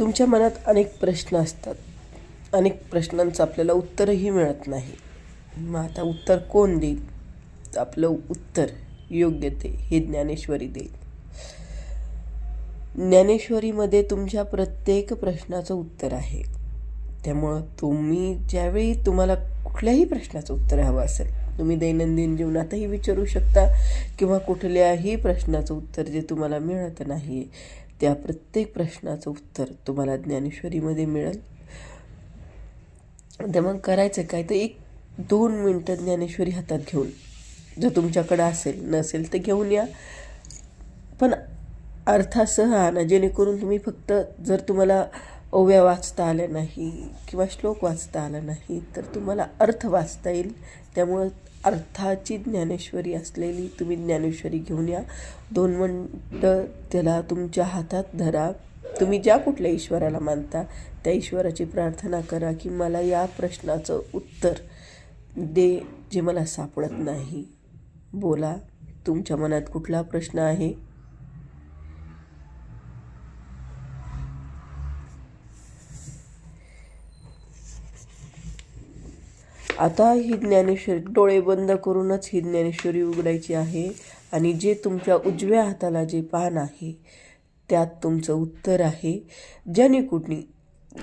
तुमच्या मनात अनेक प्रश्न असतात. अनेक प्रश्नांचं आपल्याला उत्तरही मिळत नाही. मग आता उत्तर कोण देईल? आपलं उत्तर योग्य ते हे ज्ञानेश्वरी देईल. ज्ञानेश्वरीमध्ये तुमच्या प्रत्येक प्रश्नाचं उत्तर आहे. त्यामुळं तुम्ही ज्यावेळी तुम्हाला कुठल्याही प्रश्नाचं उत्तर हवं असेल तुम्ही दैनंदिन जीवनातही विचारू शकता किंवा कुठल्याही प्रश्नाचं उत्तर जे तुम्हाला मिळत नाही त्या प्रत्येक प्रश्नाचं उत्तर तुम्हाला ज्ञानेश्वरीमध्ये मिळेल. तर मग करायचं काय तर एक दोन मिनटं ज्ञानेश्वरी हातात घेऊन जर तुमच्याकडं असेल नसेल तर घेऊन या. पण अर्थासह आणा जेणेकरून तुम्ही फक्त जर तुम्हाला ओव्या वाचता आल्या नाही किंवा श्लोक वाचता आला नाही तर तुम्हाला अर्थ वाचता येईल. त्यामुळं अर्थाची ज्ञानेश्वरी असलेली तुम्ही ज्ञानेश्वरी घेऊन या. दोन मिनटं त्याला तुमच्या हातात धरा. तुम्ही ज्या कुठल्या ईश्वराला मानता त्या ईश्वराची प्रार्थना करा की मला या प्रश्नाचं उत्तर दे जे मला सापडत नाही. बोला तुमच्या मनात कुठला प्रश्न आहे? आता ही ज्ञानेश्वरी डोळे बंद करूनच ही ज्ञानेश्वरी उघडायची आहे आणि जे तुमच्या उजव्या हाताला जे पान आहे त्यात तुमचं उत्तर आहे. ज्याने कुणी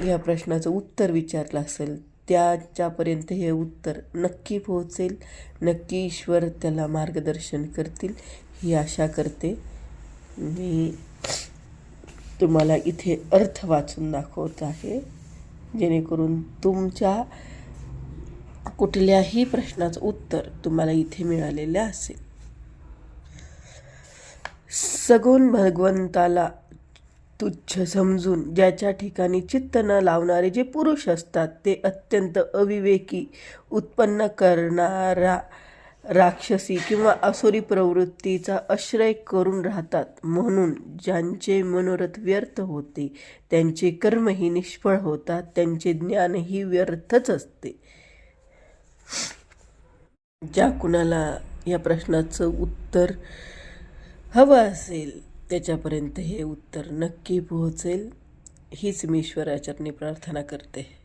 या प्रश्नाचं उत्तर विचारलं असेल त्याच्यापर्यंत हे उत्तर नक्की पोहोचेल. नक्की ईश्वर त्याला मार्गदर्शन करतील ही आशा करते. मी तुम्हाला इथे अर्थ वाचून दाखवत आहे. जेणेकरून तुमच्या कुठल्याही प्रश्नाचं उत्तर तुम्हाला इथे मिळालेलं असेल. सगुण भगवंताला तुच्छ समजून ज्याच्या ठिकाणी चित्त न लावणारे जे पुरुष असतात ते अत्यंत अविवेकी उत्पन्न करणारा राक्षसी किंवा असुरी प्रवृत्तीचा आश्रय करून राहतात. म्हणून ज्यांचे मनोरथ व्यर्थ होते त्यांचे कर्मही निष्फळ होतात त्यांचे ज्ञानही व्यर्थच असते. ज्या कुणाला या प्रश्नाचं उत्तर हवं असेल त्याच्यापर्यंत हे उत्तर नक्की पोहोचेल. हीच मी ईश्वराचरणी प्रार्थना करते.